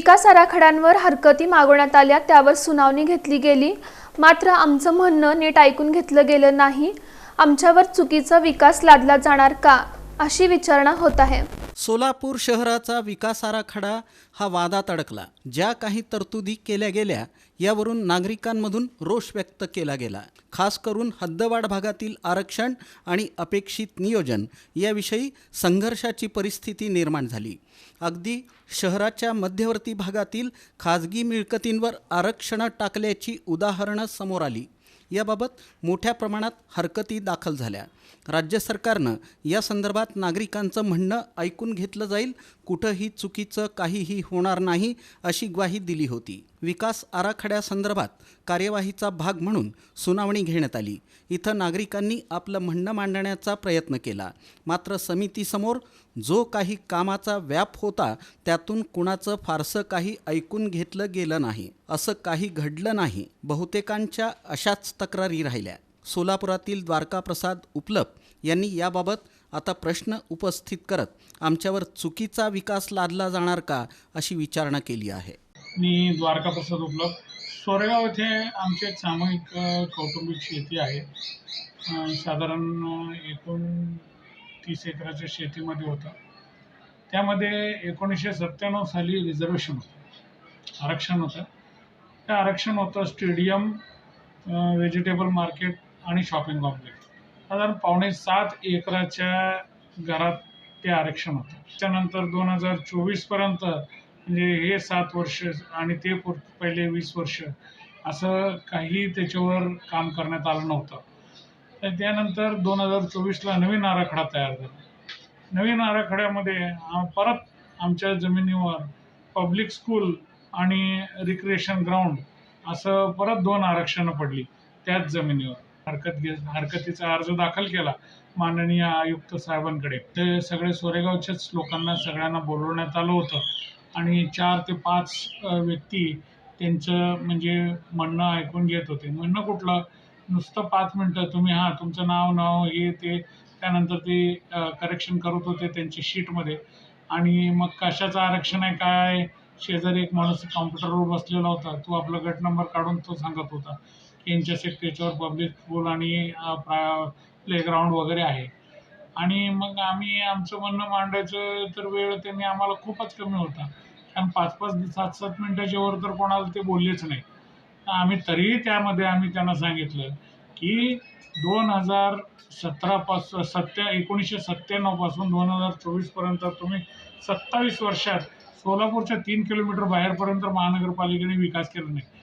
विकास आराखड्यांवर हरकती मागवण्यात आल्या त्यावर सुनावणी घेतली गेली. मात्र आमचं म्हणणं नीट ऐकून घेतलं गेलं नाही. आमच्यावर चुकीचा विकास लादला जाणार का अशी विचारणा होत आहे. सोलापूर शहराचा विकास आराखडा हा वादात अडकला. ज्या काही तरतुदी केल्या गेल्या यावरून नागरिकांमधून रोष व्यक्त केला गेला. खास करून हद्दवाढ भागातील आरक्षण आणि अपेक्षित नियोजन याविषयी संघर्षाची परिस्थिती निर्माण झाली. अगदी शहराच्या मध्यवर्ती भागातील खाजगी मिळकतींवर आरक्षणं टाकल्याची उदाहरणं समोर आली. याबाबत मोठ्या प्रमाणात हरकती दाखल झाल्या. राज्य सरकारनं या संदर्भात नागरिकांचं म्हणणं ऐकून घेतलं जाईल. कुठंही चुकीचं काहीही होणार नाही अशी ग्वाही दिली होती. विकास आराखड्यासंदर्भात कार्यवाहीचा भाग म्हणून सुनावणी घेण्यात आली. इथं नागरिकांनी आपलं म्हणणं मांडण्याचा प्रयत्न केला. मात्र समितीसमोर जो काही कामाचा व्याप होता त्यातून कुणाचं फारसं काही ऐकून घेतलं गेलं नाही. असं काही घडलं नाही. बहुतेकांच्या अशाच तक्रारी राहिल्या. सोलापुरातील द्वारकाप्रसाद उपलब्ध यांनी याबाबत आता प्रश्न उपस्थित करत आमच्यावर चुकीचा विकास लादला जाणार का अशी विचारणा केली आहे. मी द्वारका प्रसाद उपलब्ध. सोरेगाव येथे आमची एक सामूहिक कौटुंबिक शेती आहे. साधारण एकूण तीस एकराच्या शेतीमध्ये होतं. त्यामध्ये एकोणीसशे सत्त्याण्णव साली रिझर्वेशन होतं. आरक्षण होतं. त्या आरक्षण होतं स्टेडियम व्हेजिटेबल मार्केट आणि शॉपिंग कॉम्प्लेक्स साधारण पावणे सात एकराच्या घरात ते आरक्षण होतं. त्याच्यानंतर दोन हजार चोवीसपर्यंत म्हणजे हे सात वर्ष आणि ते पुर पहिले वीस वर्ष असं काही त्याच्यावर काम करण्यात आलं नव्हतं. तर त्यानंतर दोन हजार चोवीसला नवीन आराखडा तयार झाला. नवीन आराखड्यामध्ये परत आमच्या जमिनीवर पब्लिक स्कूल आणि रिक्रिएशन ग्राउंड असं परत दोन आरक्षणं पडली त्याच जमिनीवर. हरकत घे हरकतीचा अर्ज दाखल केला माननीय आयुक्त साहेबांकडे. ते सगळे सोरेगावच्याच लोकांना सगळ्यांना बोलवण्यात आलं होतं. आणि चार ते पाच व्यक्ती त्यांचं म्हणजे म्हणणं ऐकून घेत होते. म्हणणं कुठलं? नुसतं पाच मिनटं तुम्ही हां तुमचं नाव नाव हे ते त्यानंतर ते करेक्शन करत होते त्यांच्या शीटमध्ये आणि मग कशाचं आरक्षण आहे काय? शेजारी एक माणूस कॉम्प्युटरवर बसलेला होता. तो आपला गट नंबर काढून तो सांगत होता की यांच्या त्याच्यावर पब्लिक स्कूल आणि प्लेग्राऊंड वगैरे आहे. आणि मग आम्ही आमचं म्हणणं मांडायचं तर वेळ त्यांनी आम्हाला खूपच कमी होता. कारण पाच पाच सात सात मिनिटाच्या वर तर कोणाला ते बोललेच नाही. आम्ही तरीही त्यामध्ये आम्ही त्यांना सांगितलं की दोन हजार सतरापासून सत्या एकोणीसशे सत्त्याण्णवपासून दोन हजार चोवीसपर्यंत तुम्ही सत्तावीस वर्षात सोलापूरच्या तीन किलोमीटर बाहेरपर्यंत महानगरपालिकेने विकास केला नाही.